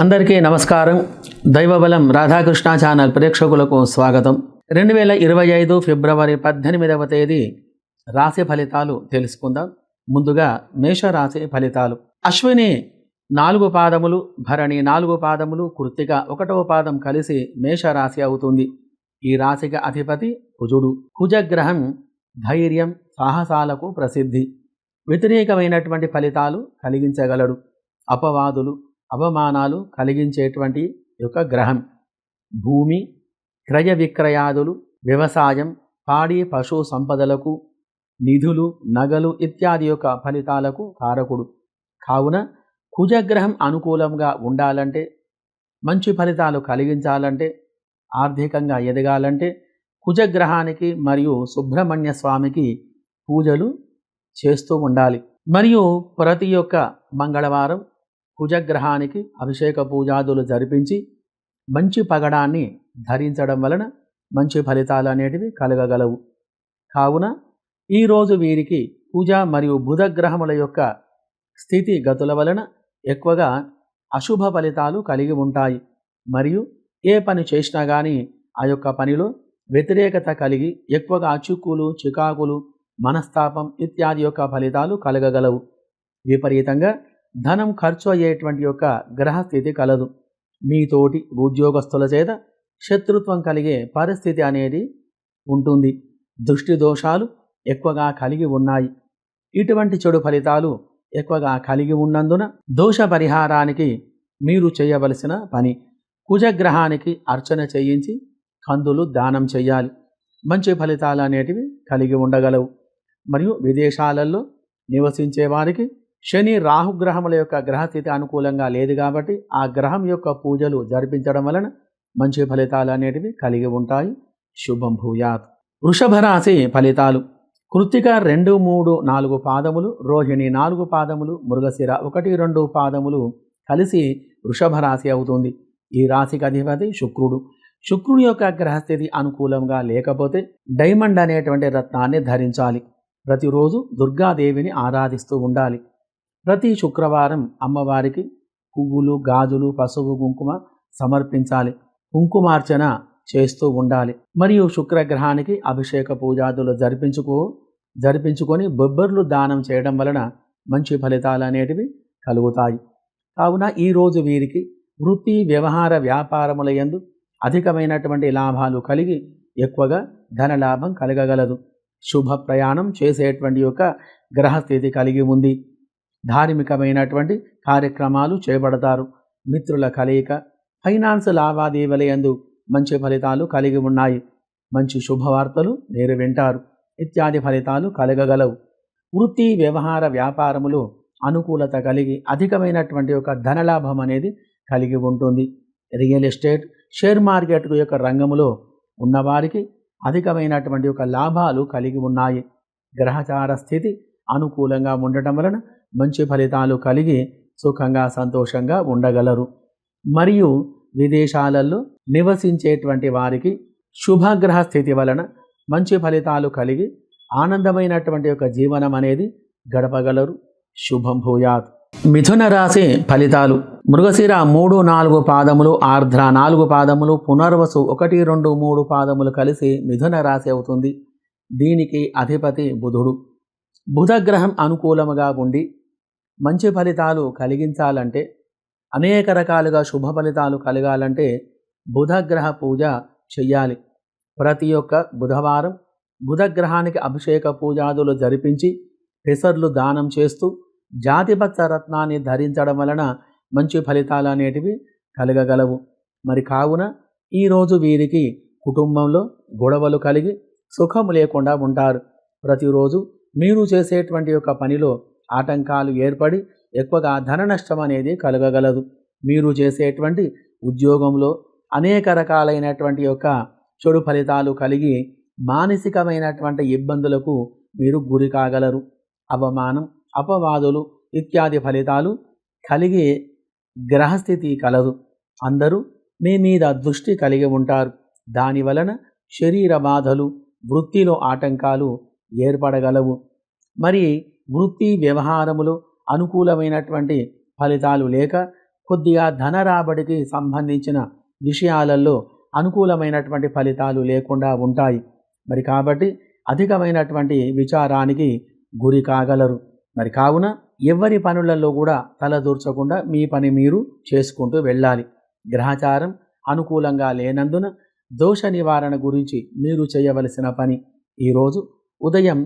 అందరికీ నమస్కారం. దైవబలం రాధాకృష్ణ ఛానల్ ప్రేక్షకులకు స్వాగతం. రెండు వేల ఇరవై ఐదు ఫిబ్రవరి పద్దెనిమిదవ తేదీ రాశి ఫలితాలు తెలుసుకుందాం. ముందుగా మేషరాశి ఫలితాలు. అశ్విని నాలుగు పాదములు భరణి నాలుగు పాదములు కృత్తిక ఒకటవ పాదం కలిసి మేషరాశి అవుతుంది. ఈ రాశికి అధిపతి కుజుడు. కుజగ్రహం ధైర్యం సాహసాలకు ప్రసిద్ధి. వ్యతిరేకమైనటువంటి ఫలితాలు కలిగించగలడు. అపవాదులు అవమానాలు కలిగించేటువంటి యొక్క గ్రహం. భూమి క్రయ విక్రయాదులు వ్యవసాయం పాడి పశు సంపదలకు నిధులు నగలు ఇత్యాది యొక్క ఫలితాలకు కారకుడు. కావున కుజగ్రహం అనుకూలంగా ఉండాలంటే మంచి ఫలితాలు కలిగించాలంటే ఆర్థికంగా ఎదగాలంటే కుజగ్రహానికి మరియు సుబ్రహ్మణ్య స్వామికి పూజలు చేస్తూ ఉండాలి. మరియు ప్రతి ఒక్క మంగళవారం కుజగ్రహానికి అభిషేక పూజాదులు జరిపించి మంచి పగడాన్ని ధరించడం వలన మంచి ఫలితాలు అనేటివి కలగగలవు. కావున ఈరోజు వీరికి పూజ మరియు బుధగ్రహముల యొక్క స్థితి గతుల వలన ఎక్కువగా అశుభ ఫలితాలు కలిగి ఉంటాయి. మరియు ఏ పని చేసినా కానీ ఆ యొక్క పనిలో వ్యతిరేకత కలిగి ఎక్కువగా చిక్కులు చికాకులు మనస్తాపం ఇత్యాది యొక్క ఫలితాలు కలగగలవు. విపరీతంగా ధనం ఖర్చు అయ్యేటువంటి యొక్క గ్రహస్థితి కలదు. మీతోటి ఉద్యోగస్తుల చేత శత్రుత్వం కలిగే పరిస్థితి అనేది ఉంటుంది. దృష్టి దోషాలు ఎక్కువగా కలిగి ఉన్నాయి. ఇటువంటి చెడు ఫలితాలు ఎక్కువగా కలిగి ఉన్నందున దోష పరిహారానికి మీరు చేయవలసిన పని. కుజగ్రహానికి అర్చన చేయించి కందులు దానం చేయాలి. మంచి ఫలితాలు అనేటివి కలిగి ఉండగలవు. మరియు విదేశాలలో నివసించే వారికి శని రాహుగ్రహముల యొక్క గ్రహస్థితి అనుకూలంగా లేదు కాబట్టి ఆ గ్రహం యొక్క పూజలు జరిపించడం వలన మంచి ఫలితాలు అనేటివి కలిగి ఉంటాయి. శుభం భూయాత్. వృషభ రాశి ఫలితాలు. కృత్తిక రెండు మూడు నాలుగు పాదములు రోహిణి నాలుగు పాదములు మృగశిర ఒకటి రెండు పాదములు కలిసి వృషభ రాశి అవుతుంది. ఈ రాశికి అధిపతి శుక్రుడు. శుక్రుడి యొక్క గ్రహస్థితి అనుకూలంగా లేకపోతే డైమండ్ అనేటువంటి రత్నాన్ని ధరించాలి. ప్రతిరోజు దుర్గాదేవిని ఆరాధిస్తూ ఉండాలి. ప్రతి శుక్రవారం అమ్మవారికి పువ్వులు గాజులు పసుపు కుంకుమ సమర్పించాలి. కుంకుమార్చన చేస్తూ ఉండాలి. మరియు శుక్రగ్రహానికి అభిషేక పూజాదులు జరిపించుకో జరిపించుకొని బొబ్బర్లు దానం చేయడం వలన మంచి ఫలితాలు అనేటివి కలుగుతాయి. కావున ఈరోజు వీరికి వృత్తి వ్యవహార వ్యాపారముల యందు అధికమైనటువంటి లాభాలు కలిగి ఎక్కువగా ధనలాభం కలగగలదు. శుభ ప్రయాణం చేసేటువంటి యొక్క గ్రహస్థితి కలిగి ఉంది. ధార్మికమైనటువంటి కార్యక్రమాలు చేపడతారు మిత్రుల కలయిక ఫైనాన్స్ లావాదేవీల యందు మంచి ఫలితాలు కలిగి ఉన్నాయి. మంచి శుభవార్తలు నేరు వింటారు. ఇత్యాది ఫలితాలు కలగగలవు. వృత్తి వ్యవహార వ్యాపారములు అనుకూలత కలిగి అధికమైనటువంటి ఒక ధనలాభం అనేది కలిగి ఉంటుంది. రియల్ ఎస్టేట్ షేర్ మార్కెట్ యొక్క రంగములో ఉన్నవారికి అధికమైనటువంటి ఒక లాభాలు కలిగి ఉన్నాయి. గ్రహచార స్థితి అనుకూలంగా ఉండటం వలన మంచి ఫలితాలు కలిగి సుఖంగా సంతోషంగా ఉండగలరు. మరియు విదేశాలలో నివసించేటువంటి వారికి శుభగ్రహ స్థితి వలన మంచి ఫలితాలు కలిగి ఆనందమైనటువంటి ఒక జీవనం అనేది గడపగలరు. శుభం భూయాత్. మిథున రాశి ఫలితాలు. మృగశిర మూడు నాలుగు పాదములు ఆర్ద్ర నాలుగు పాదములు పునర్వసు ఒకటి రెండు మూడు పాదములు కలిసి మిథున రాశి అవుతుంది. దీనికి అధిపతి బుధుడు. బుధగ్రహం అనుకూలముగా ఉండి మంచి ఫలితాలు కలిగించాలంటే అనేక రకాలుగా శుభ ఫలితాలు కలగాలంటే బుధగ్రహ పూజ చెయ్యాలి. ప్రతి ఒక్క బుధవారం బుధగ్రహానికి అభిషేక పూజాదులు జరిపించి పెసర్లు దానం చేస్తూ జాతిపత్ర రత్నాన్ని ధరించడం వలన మంచి ఫలితాలు అనేటివి కలగగలవు. మరి కావున ఈరోజు వీరికి కుటుంబంలో గొడవలు కలిగి సుఖం లేకుండా ఉంటారు. ప్రతిరోజు మీరు చేసేటువంటి యొక్క పనిలో ఆటంకాలు ఏర్పడి ఎక్కువగా ధన నష్టం అనేది కలగగలదు. మీరు చేసేటువంటి ఉద్యోగంలో అనేక రకాలైనటువంటి యొక్క చెడు ఫలితాలు కలిగి మానసికమైనటువంటి ఇబ్బందులకు మీరు గురి కాగలరు. అవమానం అపవాదులు ఇత్యాది ఫలితాలు కలిగి గ్రహస్థితి కలదు. అందరూ మీ మీద దృష్టి కలిగి ఉంటారు. దాని వలన శరీర బాధలు వృత్తిలో ఆటంకాలు ఏర్పడగలవు. మరి వృత్తి వ్యవహారములు అనుకూలమైనటువంటి ఫలితాలు లేక కొద్దిగా ధన రాబడికి సంబంధించిన విషయాలలో అనుకూలమైనటువంటి ఫలితాలు లేకుండా ఉంటాయి. మరి కాబట్టి అధికమైనటువంటి విచారానికి గురి కాగలరు. మరి కావున ఎవరి పనులలో కూడా తలదూర్చకుండా మీ పని మీరు చేసుకుంటూ వెళ్ళాలి. గ్రహచారం అనుకూలంగా లేనందున దోష నివారణ గురించి మీరు చేయవలసిన పని. ఈరోజు ఉదయం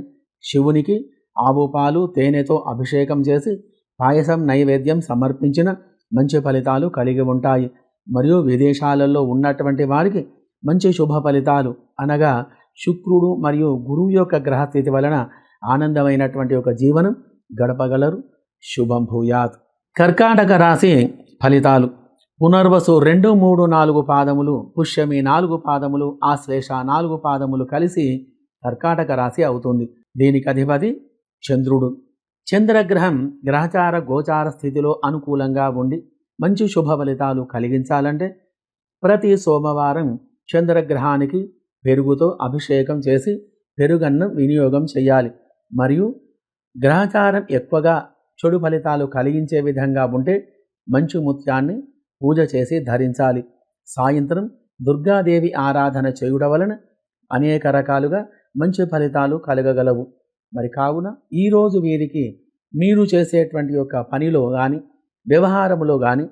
శివునికి ఆవు పాలు తేనెతో అభిషేకం చేసి పాయసం నైవేద్యం సమర్పించిన మంచి ఫలితాలు కలిగి ఉంటాయి. మరియు విదేశాలలో ఉన్నటువంటి వారికి మంచి శుభ ఫలితాలు అనగా శుక్రుడు మరియు గురువు యొక్క గ్రహస్థితి వలన ఆనందమైనటువంటి ఒక జీవనం గడపగలరు. శుభం భూయాత్. కర్కాటక రాశి ఫలితాలు. పునర్వసు రెండు మూడు నాలుగు పాదములు పుష్యమి నాలుగు పాదములు ఆశ్లేష నాలుగు పాదములు కలిసి కర్కాటక రాశి అవుతుంది. దీనికి అధిపతి చంద్రుడు. చంద్రగ్రహం గ్రహచార గోచార స్థితిలో అనుకూలంగా ఉండి మంచి శుభ ఫలితాలు కలిగించాలంటే ప్రతి సోమవారం చంద్రగ్రహానికి పెరుగుతో అభిషేకం చేసి పెరుగన్నం వినియోగం చేయాలి. మరియు గ్రహచారం ఎక్కువగా చెడు ఫలితాలు కలిగించే విధంగా ఉంటే మంచు ముత్యాన్ని పూజ చేసి ధరించాలి. సాయంత్రం దుర్గాదేవి ఆరాధన చేయుట వలన అనేక రకాలుగా మంచి ఫలితాలు కలగగలవు. మరి కావున ఈరోజు వీరికి మీరు చేసేటువంటి యొక్క పనిలో కానీ వ్యవహారములో కానీ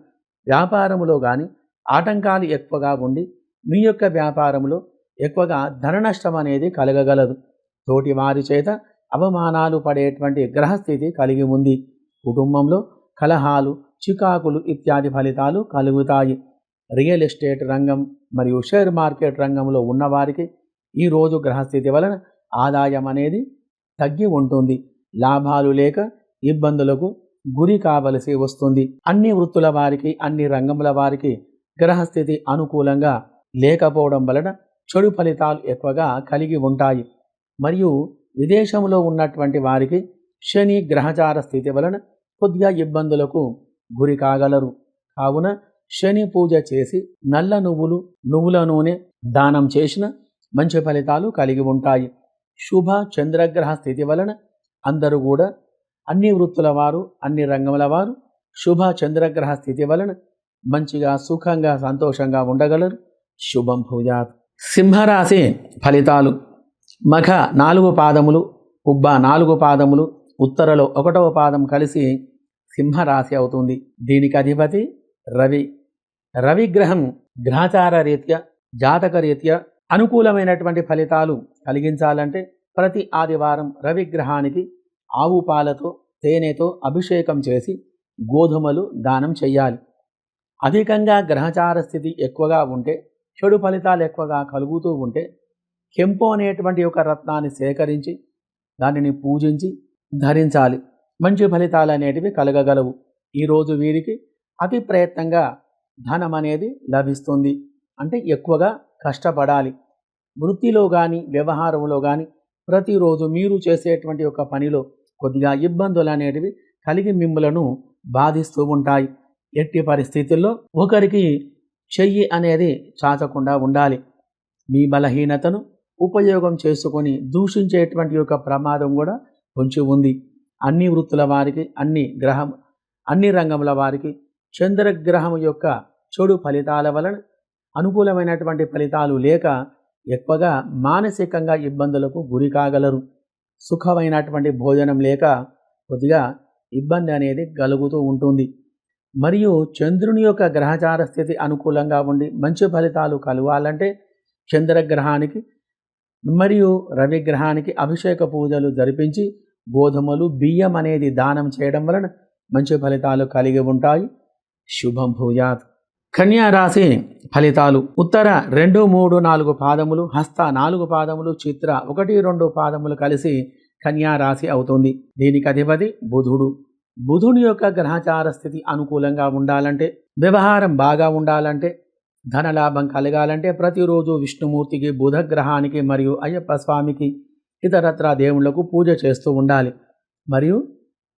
వ్యాపారములో కానీ ఆటంకాలు ఎక్కువగా ఉండి మీ యొక్క వ్యాపారంలో ఎక్కువగా ధన నష్టం అనేది కలగగలదు. తోటి వారి చేత అవమానాలు పడేటువంటి గ్రహస్థితి కలిగి ఉంది. కుటుంబంలో కలహాలు చికాకులు ఇత్యాది ఫలితాలు కలుగుతాయి. రియల్ ఎస్టేట్ రంగం మరియు షేర్ మార్కెట్ రంగంలో ఉన్నవారికి ఈరోజు గ్రహస్థితి వలన ఆదాయం అనేది తగ్గి ఉంటుంది. లాభాలు లేక ఇబ్బందులకు గురి కావలసి వస్తుంది. అన్ని వృత్తుల వారికి అన్ని రంగముల వారికి గ్రహస్థితి అనుకూలంగా లేకపోవడం వలన చెడు ఫలితాలు ఎక్కువగా కలిగి ఉంటాయి. మరియు విదేశంలో ఉన్నటువంటి వారికి శని గ్రహచార స్థితి వలన కొద్దిగా ఇబ్బందులకు గురి కాగలరు. కావున శని పూజ చేసి నల్ల నువ్వులు నువ్వుల నూనె దానం చేసిన మంచి ఫలితాలు కలిగి ఉంటాయి. శుభ చంద్రగ్రహ స్థితి వలన అందరూ కూడా అన్ని వృత్తుల వారు అన్ని రంగముల వారు శుభ చంద్రగ్రహ స్థితి వలన మంచిగా సుఖంగా సంతోషంగా ఉండగలరు. శుభం భూయాత్. సింహరాశి ఫలితాలు. మఘ నాలుగు పాదములు ఉబ్బ నాలుగు పాదములు ఉత్తరలో ఒకటవ పాదం కలిసి సింహరాశి అవుతుంది. దీనికి అధిపతి రవి. రవిగ్రహం గ్రహచార రీత్యా జాతక రీత్యా అనుకూలమైనటువంటి ఫలితాలు కలిగించాలంటే ప్రతి ఆదివారం రవి గ్రహానికి ఆవు పాలతో తేనెతో అభిషేకం చేసి గోధుమలు దానం చేయాలి అధికంగా గ్రహచార స్థితి ఎక్కువగా ఉంటే చెడు ఫలితాలు ఎక్కువగా కలుగుతూ ఉంటే కెంపు అనేటువంటి ఒక రత్నాన్ని సేకరించి దానిని పూజించి ధరించాలి. మంచి ఫలితాలు అనేటివి కలగగలవు. ఈరోజు వీరికి అతి ప్రయత్నంగా ధనం అనేది లభిస్తుంది. అంటే ఎక్కువగా కష్టపడాలి. వృత్తిలో కానీ వ్యవహారంలో కానీ ప్రతిరోజు మీరు చేసేటువంటి ఒక పనిలో కొద్దిగా ఇబ్బందులు అనేటివి కలిగి మిమ్మలను బాధిస్తూ ఉంటాయి. ఎట్టి పరిస్థితుల్లో ఒకరికి చెయ్యి అనేది చాచకుండా ఉండాలి. మీ బలహీనతను ఉపయోగం చేసుకొని దూషించేటువంటి యొక్క ప్రమాదం కూడా కొంచెం ఉంది. అన్ని వృత్తుల వారికి అన్ని గ్రహం అన్ని రంగముల వారికి చంద్రగ్రహం యొక్క చెడు ఫలితాల వలన అనుకూలమైనటువంటి ఫలితాలు లేక ఎక్కువగా మానసికంగా ఇబ్బందులకు గురి కాగలరు. సుఖమైనటువంటి భోజనం లేక కొద్దిగా ఇబ్బంది అనేది కలుగుతూ ఉంటుంది. మరియు చంద్రుని యొక్క గ్రహచార స్థితి అనుకూలంగా ఉండి మంచి ఫలితాలు కలవాలంటే చంద్రగ్రహానికి మరియు రవిగ్రహానికి అభిషేక పూజలు జరిపించి గోధుమలు బియ్యం అనేది దానం చేయడం వలన మంచి ఫలితాలు కలిగి ఉంటాయి. శుభం భూయాత్. కన్యారాశి ఫలితాలు. ఉత్తర రెండు మూడు నాలుగు పాదములు హస్త నాలుగు పాదములు చిత్ర ఒకటి రెండు పాదములు కలిసి కన్యారాశి అవుతుంది. దీనికి అధిపతి బుధుడు. బుధుని యొక్క గ్రహచార స్థితి అనుకూలంగా ఉండాలంటే వ్యవహారం బాగా ఉండాలంటే ధనలాభం కలగాలంటే ప్రతిరోజు విష్ణుమూర్తికి బుధ గ్రహానికి మరియు అయ్యప్ప స్వామికి ఇతరత్ర దేవుళ్ళకు పూజ చేస్తూ ఉండాలి. మరియు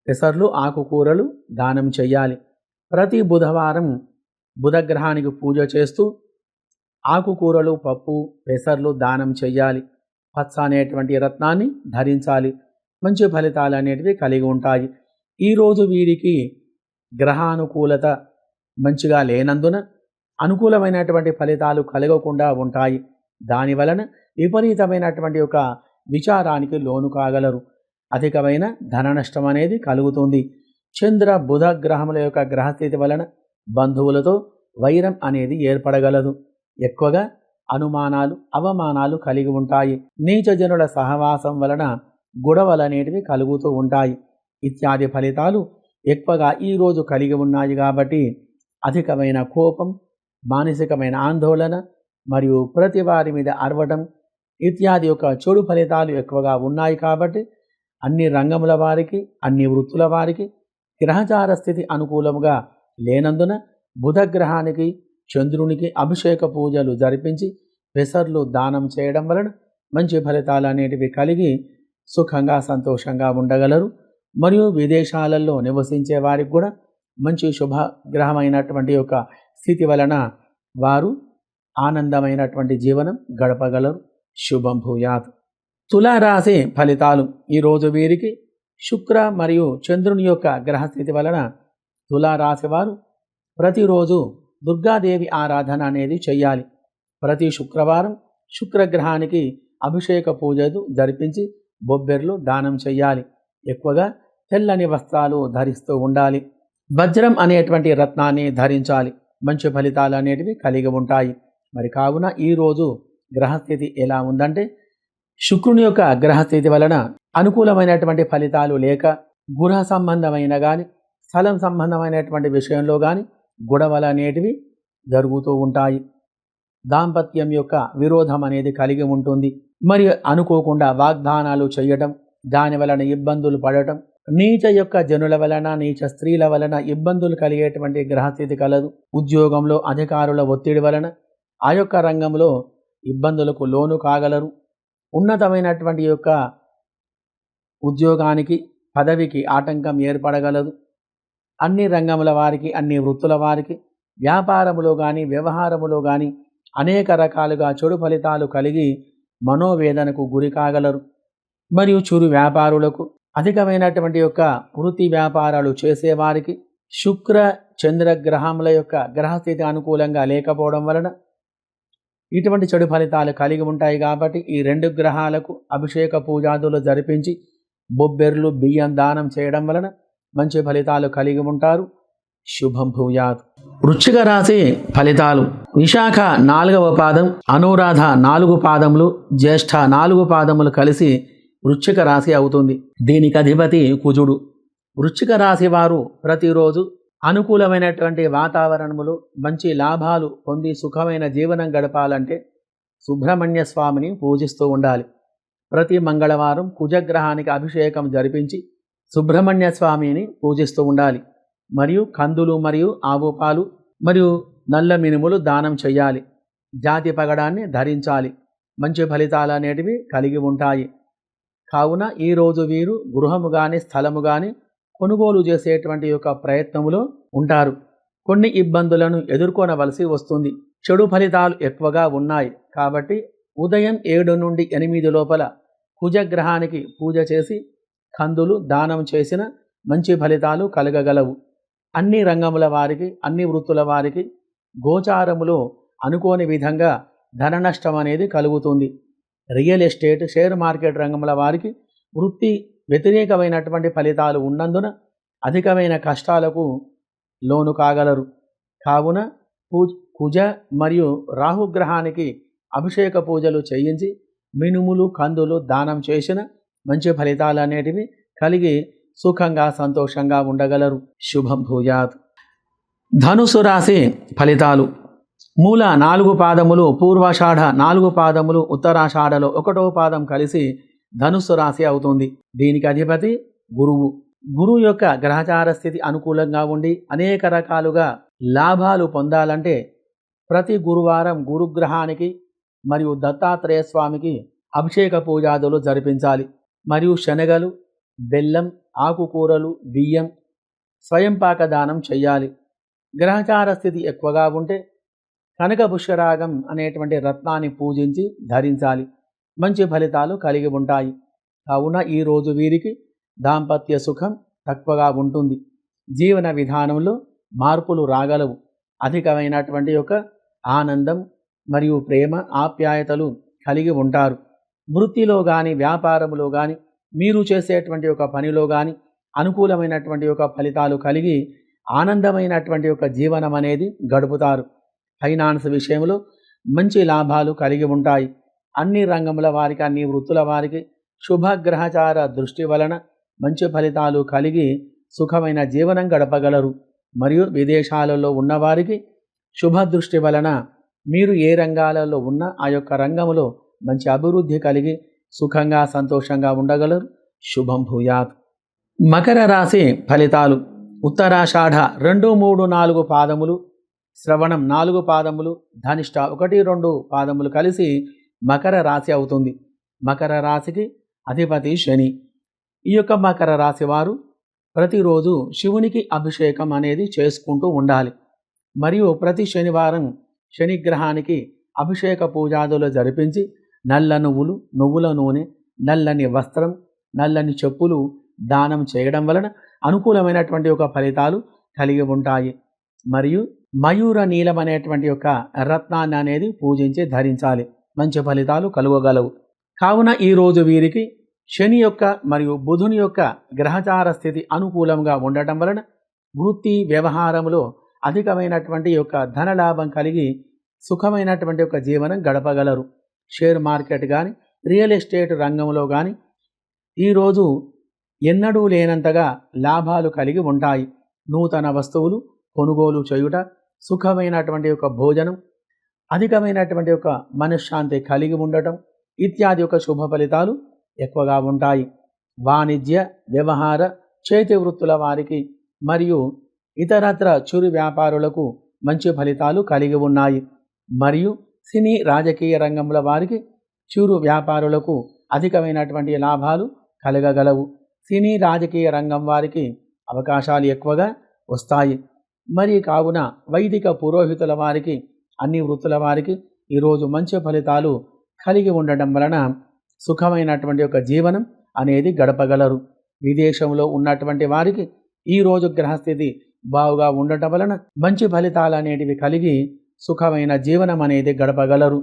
పెసర్లు ఆకుకూరలు దానం చెయ్యాలి ప్రతి బుధవారం బుధగ్రహానికి పూజ చేస్తూ ఆకుకూరలు పప్పు పెసర్లు దానం చెయ్యాలి పచ్చ అనేటువంటి రత్నాన్ని ధరించాలి. మంచి ఫలితాలు అనేటివి కలిగి ఉంటాయి. ఈరోజు వీరికి గ్రహానుకూలత మంచిగా లేనందున అనుకూలమైనటువంటి ఫలితాలు కలగకుండా ఉంటాయి. దాని వలన విపరీతమైనటువంటి ఒక విచారానికి లోను కాగలరు. అధికమైన ధన నష్టం అనేది కలుగుతుంది. చంద్ర బుధ గ్రహముల యొక్క గ్రహస్థితి వలన బంధువులతో వైరం అనేది ఏర్పడగలదు. ఎక్కువగా అనుమానాలు అవమానాలు కలిగి ఉంటాయి. నీచజనుల సహవాసం వలన గొడవలు అనేటివి కలుగుతూ ఉంటాయి. ఇత్యాది ఫలితాలు ఎక్కువగా ఈరోజు కలిగి ఉన్నాయి కాబట్టి అధికమైన కోపం మానసికమైన ఆందోళన మరియు ప్రతి వారి మీద అరవటం ఇత్యాది యొక్క చెడు ఫలితాలు ఎక్కువగా ఉన్నాయి కాబట్టి అన్ని రంగముల వారికి అన్ని వృత్తుల వారికి గ్రహచార స్థితి అనుకూలముగా లేనందున బుధగ్రహానికి చంద్రునికి అభిషేక పూజలు జరిపించి పెసర్లు దానం చేయడం వలన మంచి ఫలితాలు అనేటివి కలిగి సుఖంగా సంతోషంగా ఉండగలరు. మరియు విదేశాలలో నివసించే వారికి కూడా మంచి శుభగ్రహమైనటువంటి యొక్క స్థితి వలన వారు ఆనందమైనటువంటి జీవనం గడపగలరు. శుభం భూయాత్. తులారాశి ఫలితాలు. ఈరోజు వీరికి శుక్ర మరియు చంద్రుని యొక్క గ్రహస్థితి వలన తులారాశివారు ప్రతిరోజు దుర్గాదేవి ఆరాధన అనేది చెయ్యాలి. ప్రతి శుక్రవారం శుక్రగ్రహానికి అభిషేక పూజలు జరిపించి బొబ్బెర్లు దానం చెయ్యాలి. ఎక్కువగా తెల్లని వస్త్రాలు ధరిస్తూ ఉండాలి. వజ్రం అనేటువంటి రత్నాన్ని ధరించాలి. మంచి ఫలితాలు అనేటివి కలిగి ఉంటాయి. మరి కావున ఈరోజు గ్రహస్థితి ఎలా ఉందంటే శుక్రుని యొక్క గ్రహస్థితి వలన అనుకూలమైనటువంటి ఫలితాలు లేక గృహ సంబంధమైన కానీ స్థలం సంబంధమైనటువంటి విషయంలో కానీ గొడవలు అనేటివి జరుగుతూ ఉంటాయి. దాంపత్యం యొక్క విరోధం అనేది కలిగి ఉంటుంది. మరియు అనుకోకుండా వాగ్దానాలు చేయటం దాని వలన ఇబ్బందులు పడటం నీచ యొక్క జనుల వలన నీచ స్త్రీల వలన ఇబ్బందులు కలిగేటువంటి గ్రహస్థితి కలదు. ఉద్యోగంలో అధికారుల ఒత్తిడి వలన ఆ యొక్క రంగంలో ఇబ్బందులకు లోను కాగలరు. ఉన్నతమైనటువంటి యొక్క ఉద్యోగానికి పదవికి ఆటంకం ఏర్పడగలదు. అన్ని రంగముల వారికి అన్ని వృత్తుల వారికి వ్యాపారములో కానీ వ్యవహారములో కానీ అనేక రకాలుగా చెడు ఫలితాలు కలిగి మనోవేదనకు గురి కాగలరు. మరియు చురు వ్యాపారులకు అధికమైనటువంటి యొక్క వృత్తి వ్యాపారాలు చేసేవారికి శుక్ర చంద్ర గ్రహముల యొక్క గ్రహస్థితి అనుకూలంగా లేకపోవడం వలన ఇటువంటి చెడు ఫలితాలు కలిగి ఉంటాయి కాబట్టి ఈ రెండు గ్రహాలకు అభిషేక పూజాదులు జరిపించి బొబ్బెర్లు బియ్యం దానం చేయడం వలన మంచి ఫలితాలు కలిగి ఉంటారు. శుభం భూయాత్. వృశ్చిక రాశి ఫలితాలు. విశాఖ నాలుగవ పాదం అనురాధ నాలుగు పాదములు జ్యేష్ఠ నాలుగు పాదములు కలిసి వృశ్చిక రాశి అవుతుంది. దీనికి అధిపతి కుజుడు. వృశ్చిక రాశి వారు ప్రతిరోజు అనుకూలమైనటువంటి వాతావరణములు మంచి లాభాలు పొంది సుఖమైన జీవనం గడపాలంటే సుబ్రహ్మణ్య స్వామిని పూజిస్తూ ఉండాలి. ప్రతి మంగళవారం కుజగ్రహానికి అభిషేకం జరిపించి సుబ్రహ్మణ్య స్వామిని పూజిస్తూ ఉండాలి. మరియు కందులు మరియు ఆవు పాలు మరియు నల్ల మినుములు దానం చేయాలి జాతి పగడాన్ని ధరించాలి. మంచి ఫలితాలు అనేటివి కలిగి ఉంటాయి. కావున ఈరోజు వీరు గృహము కానీ స్థలము కానీ కొనుగోలు చేసేటువంటి యొక్క ప్రయత్నములో ఉంటారు. కొన్ని ఇబ్బందులను ఎదుర్కొనవలసి వస్తుంది. చెడు ఫలితాలు ఎక్కువగా ఉన్నాయి. కాబట్టి ఉదయం ఏడు నుండి ఎనిమిది లోపల కుజగ్రహానికి పూజ చేసి కందులు దానం చేసిన మంచి ఫలితాలు కలగగలవు. అన్ని రంగముల వారికి అన్ని వృత్తుల వారికి గోచారములో అనుకోని విధంగా ధన నష్టం అనేది కలుగుతుంది. రియల్ ఎస్టేట్ షేర్ మార్కెట్ రంగముల వారికి వృత్తి వ్యతిరేకమైనటువంటి ఫలితాలు ఉన్నందున అధికమైన కష్టాలకు లోను కాగలరు. కావున పూజ కుజ మరియు రాహుగ్రహానికి అభిషేక పూజలు చేయించి మినుములు కందులు దానం చేసిన మంచి ఫలితాలు అనేటివి కలిగి సుఖంగా సంతోషంగా ఉండగలరు. శుభం భూయాత్. ధనుసు రాశి ఫలితాలు. మూల నాలుగు పాదములు పూర్వాషాఢ నాలుగు పాదములు ఉత్తరాషాఢలో ఒకటో పాదం కలిసి ధనుస్సు రాశి అవుతుంది. దీనికి అధిపతి గురువు. గురువు యొక్క గ్రహచార స్థితి అనుకూలంగా ఉండి అనేక రకాలుగా లాభాలు పొందాలంటే ప్రతి గురువారం గురుగ్రహానికి మరియు దత్తాత్రేయ స్వామికి అభిషేక పూజాదులు జరిపించాలి. మరియు శనగలు బెల్లం ఆకుకూరలు బియ్యం స్వయంపాక దానం చెయ్యాలి. గ్రహచార స్థితి ఎక్కువగా ఉంటే కనక పుష్యరాగం అనేటువంటి రత్నాన్ని పూజించి ధరించాలి. మంచి ఫలితాలు కలిగి ఉంటాయి. కావున ఈరోజు వీరికి దాంపత్య సుఖం తక్కువగా ఉంటుంది. జీవన విధానంలో మార్పులు రాగలవు. అధికమైనటువంటి యొక్క ఆనందం మరియు ప్రేమ ఆప్యాయతలు కలిగి ఉంటారు. వృత్తిలో కానీ వ్యాపారములో కానీ మీరు చేసేటువంటి ఒక పనిలో కానీ అనుకూలమైనటువంటి ఒక ఫలితాలు కలిగి ఆనందమైనటువంటి ఒక జీవనం అనేది గడుపుతారు. ఫైనాన్స్ విషయంలో మంచి లాభాలు కలిగి ఉంటాయి. అన్ని రంగముల వారికి అన్ని వృత్తుల వారికి శుభగ్రహచార దృష్టి వలన మంచి ఫలితాలు కలిగి సుఖమైన జీవనం గడపగలరు. మరియు విదేశాలలో ఉన్నవారికి శుభ దృష్టి వలన మీరు ఏ రంగాలలో ఉన్న ఆ యొక్క రంగంలో మంచి అభివృద్ధి కలిగి సుఖంగా సంతోషంగా ఉండగలరు. శుభం భూయాత్. మకర రాశి ఫలితాలు. ఉత్తరాషాఢ రెండు మూడు నాలుగు పాదములు. శ్రవణం నాలుగు పాదములు. ధనిష్ట ఒకటి రెండు పాదములు కలిసి మకర రాశి అవుతుంది. మకర రాశికి అధిపతి శని. ఈ యొక్క మకర రాశి వారు ప్రతిరోజు శివునికి అభిషేకం అనేది చేసుకుంటూ ఉండాలి. మరియు ప్రతి శనివారం శనిగ్రహానికి అభిషేక పూజాదులు జరిపించి నల్ల నువ్వులు నువ్వుల నూనె నల్లని వస్త్రం నల్లని చెప్పులు దానం చేయడం వలన అనుకూలమైనటువంటి ఒక ఫలితాలు కలిగి ఉంటాయి. మరియు మయూర నీలం అనేటువంటి యొక్క రత్నాన్ని అనేది పూజించి ధరించాలి. మంచి ఫలితాలు కలుగగలవు. కావున ఈరోజు వీరికి శని యొక్క మరియు బుధుని యొక్క గ్రహచార స్థితి అనుకూలంగా ఉండటం వలన వృత్తి వ్యవహారంలో అధికమైనటువంటి యొక్క ధనలాభం కలిగి సుఖమైనటువంటి ఒక జీవనం గడపగలరు. షేర్ మార్కెట్ కానీ రియల్ ఎస్టేట్ రంగంలో కానీ ఈరోజు ఎన్నడూ లేనంతగా లాభాలు కలిగి ఉంటాయి. నూతన వస్తువులు కొనుగోలు చేయుట సుఖమైనటువంటి ఒక భోజనం అధికమైనటువంటి ఒక మనశ్శాంతి కలిగి ఉండటం ఇత్యాది యొక్క శుభ ఫలితాలు ఎక్కువగా ఉంటాయి. వాణిజ్య వ్యవహార చేతి వృత్తుల వారికి మరియు ఇతరత్ర చురు వ్యాపారులకు మంచి ఫలితాలు కలిగి ఉన్నాయి. మరియు సినీ రాజకీయ రంగంలో వారికి చిరు వ్యాపారులకు అధికమైనటువంటి లాభాలు కలగగలవు. సినీ రాజకీయ రంగం వారికి అవకాశాలు ఎక్కువగా వస్తాయి. మరి కావున వైదిక పురోహితుల వారికి అన్ని వృత్తుల వారికి ఈరోజు మంచి ఫలితాలు కలిగి ఉండటం వలన సుఖమైనటువంటి ఒక జీవనం అనేది గడపగలరు. విదేశంలో ఉన్నటువంటి వారికి ఈరోజు గ్రహస్థితి బావుగా ఉండటం వలన మంచి ఫలితాలు అనేటివి కలిగి సుఖమైన జీవనం అనేది గడపగలరు.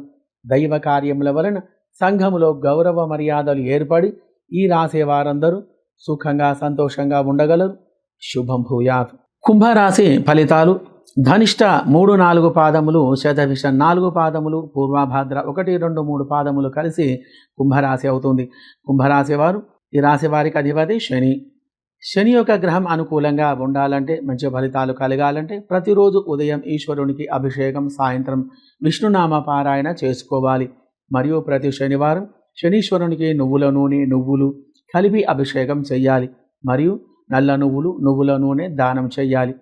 దైవ కార్యముల వలన సంఘములో గౌరవ మర్యాదలు ఏర్పడి ఈ రాసే వారందరూ సుఖంగా సంతోషంగా ఉండగలరు. శుభం భూయాత్. కుంభరాశి ఫలితాలు. ధనిష్ట మూడు నాలుగు పాదములు శతభిష నాలుగు పాదములు పూర్వాభాద్ర ఒకటి రెండు మూడు పాదములు కలిసి కుంభరాశి అవుతుంది. కుంభరాశి వారు ఈ రాశి వారికి అధిపతి శని. శని యొక్క గ్రహం అనుకూలంగా ఉండాలంటే మంచి ఫలితాలు కలగాలంటే ప్రతిరోజు ఉదయం ఈశ్వరునికి అభిషేకం సాయంత్రం విష్ణునామ పారాయణ చేసుకోవాలి. మరియు ప్రతి శనివారం శనీశ్వరునికి నువ్వుల నూనె నువ్వులు కలిపి అభిషేకం చెయ్యాలి మరియు నల్ల నువ్వులు నువ్వుల నూనె దానం చెయ్యాలి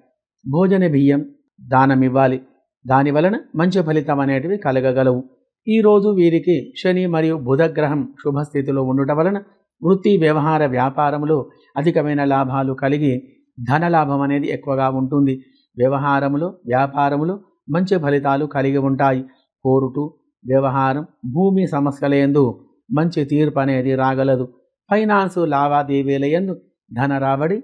భోజన బియ్యం దానం ఇవ్వాలి. దాని వలన మంచి ఫలితం అనేటివి కలగగలవు. ఈరోజు వీరికి శని మరియు బుధగ్రహం శుభస్థితిలో ఉండటం వలన వృత్తి వ్యవహార వ్యాపారంలో అధికమైన లాభాలు కలిగి ధనలాభం అనేది ఎక్కువగా ఉంటుంది. వ్యవహారములో వ్యాపారములు మంచి ఫలితాలు కలిగి ఉంటాయి. కోరుటు వ్యవహారం భూమి సమస్యలందు మంచి తీర్పు అనేది రాగలదు. ఫైనాన్స్ లావాదేవీల యందు ధన రాబడి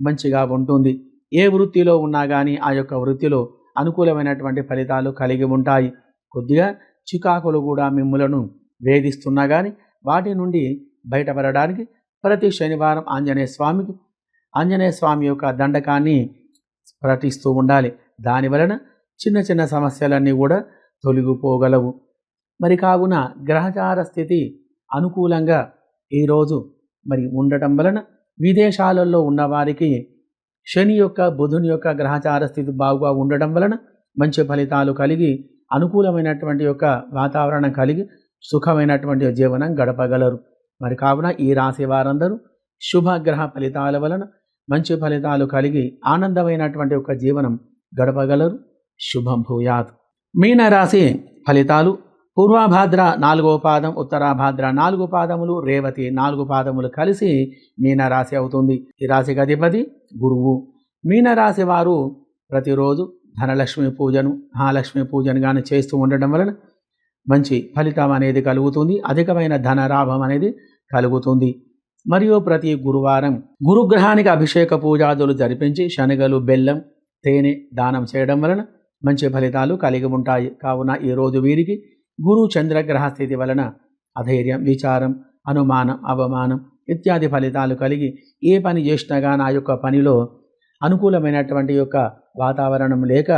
మంచిగా ఉంటుంది. ఏ వృత్తిలో ఉన్నా కానీ ఆ యొక్క వృత్తిలో అనుకూలమైనటువంటి ఫలితాలు కలిగి ఉంటాయి. కొద్దిగా చికాకులు కూడా మిమ్ములను వేధిస్తున్నా కానీ వాటి నుండి బయటపడడానికి ప్రతి శనివారం ఆంజనేయ స్వామికి ఆంజనేయ స్వామి యొక్క దండకాన్ని ప్రకటిస్తూ ఉండాలి. దాని వలన చిన్న చిన్న సమస్యలన్నీ కూడా తొలగిపోగలవు. మరి కావున గ్రహచార స్థితి అనుకూలంగా ఈరోజు మరి ఉండటం వలన విదేశాలలో ఉన్నవారికి శని యొక్క బుధుని యొక్క గ్రహచార స్థితి బాగుగా ఉండడం వలన మంచి ఫలితాలు కలిగి అనుకూలమైనటువంటి యొక్క వాతావరణం కలిగి సుఖమైనటువంటి జీవనం గడపగలరు. మరి కావున ఈ రాశి వారందరూ శుభగ్రహ ఫలితాల వలన మంచి ఫలితాలు కలిగి ఆనందమైనటువంటి ఒక జీవనం గడపగలరు. శుభం భూయాత్. మీనరాశి ఫలితాలు పూర్వభాద్ర నాలుగో పాదం ఉత్తరాభాద్ర నాలుగు పాదములు రేవతి నాలుగు పాదములు కలిసి మీనరాశి అవుతుంది. ఈ రాశికి అధిపతి గురువు. మీనరాశి వారు ప్రతిరోజు ధనలక్ష్మి పూజను మహాలక్ష్మి పూజను కానీ చేస్తూ ఉండడం వలన మంచి ఫలితం అనేది కలుగుతుంది. అధికమైన ధనలాభం అనేది కలుగుతుంది. మరియు ప్రతి గురువారం గురుగ్రహానికి అభిషేక పూజాదులు జరిపించి శనగలు బెల్లం తేనె దానం చేయడం వలన మంచి ఫలితాలు కలిగి ఉంటాయి. కావున ఈరోజు వీరికి గురు చంద్రగ్రహ స్థితి వలన అధైర్యం విచారం అనుమానం అవమానం ఇత్యాది ఫలితాలు కలిగి ఏ పని చేసినాగా నా యొక్క పనిలో అనుకూలమైనటువంటి యొక్క వాతావరణం లేక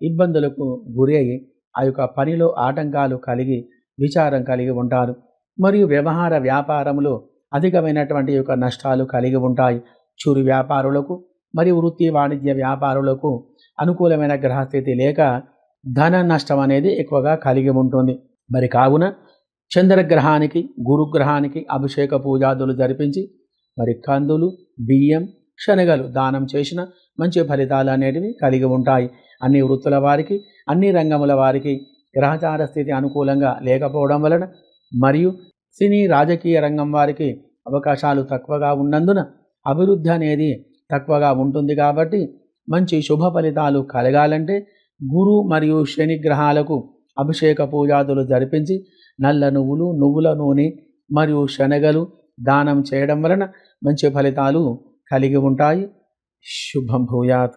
ఇబ్బందులకు గురి అయి ఆ యొక్క పనిలో ఆటంకాలు కలిగి విచారం కలిగి ఉంటారు. మరియు వ్యవహార వ్యాపారములో అధికమైనటువంటి యొక్క నష్టాలు కలిగి ఉంటాయి. చూరు వ్యాపారులకు మరియు వృత్తి వాణిజ్య వ్యాపారులకు అనుకూలమైన గ్రహస్థితి లేక ధన నష్టం అనేది ఎక్కువగా కలిగి ఉంటుంది. మరి కావున చంద్రగ్రహానికి గురుగ్రహానికి అభిషేక పూజాదులు జరిపించి మరి కందులు బియ్యం శనగలు దానం చేసిన మంచి ఫలితాలు అనేటివి కలిగి ఉంటాయి. అన్ని వృత్తుల వారికి అన్ని రంగముల వారికి గ్రహచార స్థితి అనుకూలంగా లేకపోవడం వలన మరియు సినీ రాజకీయ రంగం వారికి అవకాశాలు తక్కువగా ఉన్నందున అభివృద్ధి అనేది తక్కువగా ఉంటుంది కాబట్టి మంచి శుభ ఫలితాలు కలగాలంటే గురు మరియు శని గ్రహాలకు అభిషేక పూజాదులు జరిపించి నల్ల నువ్వులు నువ్వుల నూనె మరియు శనగలు దానం చేయడం వలన మంచి ఫలితాలు కలిగి ఉంటాయి. శుభం భూయాత్.